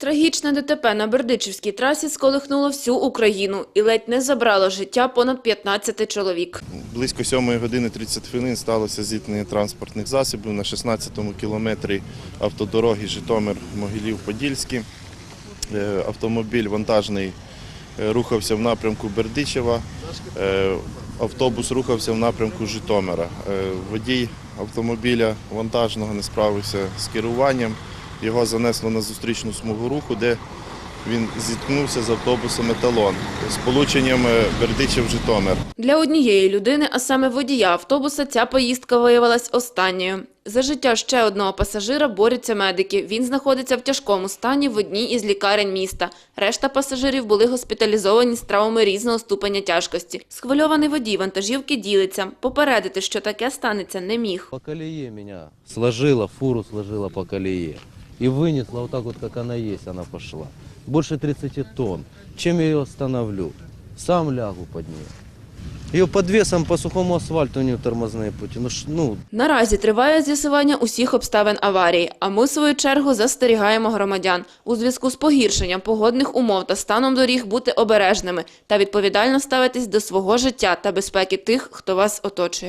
Трагічне ДТП на Бердичівській трасі сколихнуло всю Україну і ледь не забрало життя понад 15 чоловік. Близько 7 години 30 хвилин сталося зіткнення транспортних засобів на 16-му кілометрі автодороги Житомир-Могилів-Подільський. Е, Автомобіль вантажний е, рухався в напрямку Бердичева, е, автобус рухався в напрямку Житомира. Водій автомобіля вантажного не справився з керуванням. Його занесло на зустрічну смугу руху, де він зіткнувся з автобусом «Еталон» з полученням е, Бердичев-Житомир. Для однієї людини, а саме водія автобуса, ця поїздка виявилась останньою. За життя ще одного пасажира борються медики. Він знаходиться в тяжкому стані в одній із лікарень міста. Решта пасажирів були госпіталізовані з травмами різного ступеня тяжкості. Схвильований водій вантажівки ділиться. Попередити, що таке станеться, не міг. По колее меня сложила, фуру сложила по колее. И вынесла вот так вот, как она есть, она пошла. Больше 30 тонн. Чем я ее остановлю? Сам лягу под нее. Ее под весом по сухому асфальту у нее тормозные пути. Ну, ш- ну Наразі триває з'ясування усіх обставин аварії, а ми, в свою чергу, застерігаємо громадян у зв'язку з погіршенням погодних умов та станом доріг бути обережними та відповідально ставитись до свого життя та безпеки тих, хто вас оточує.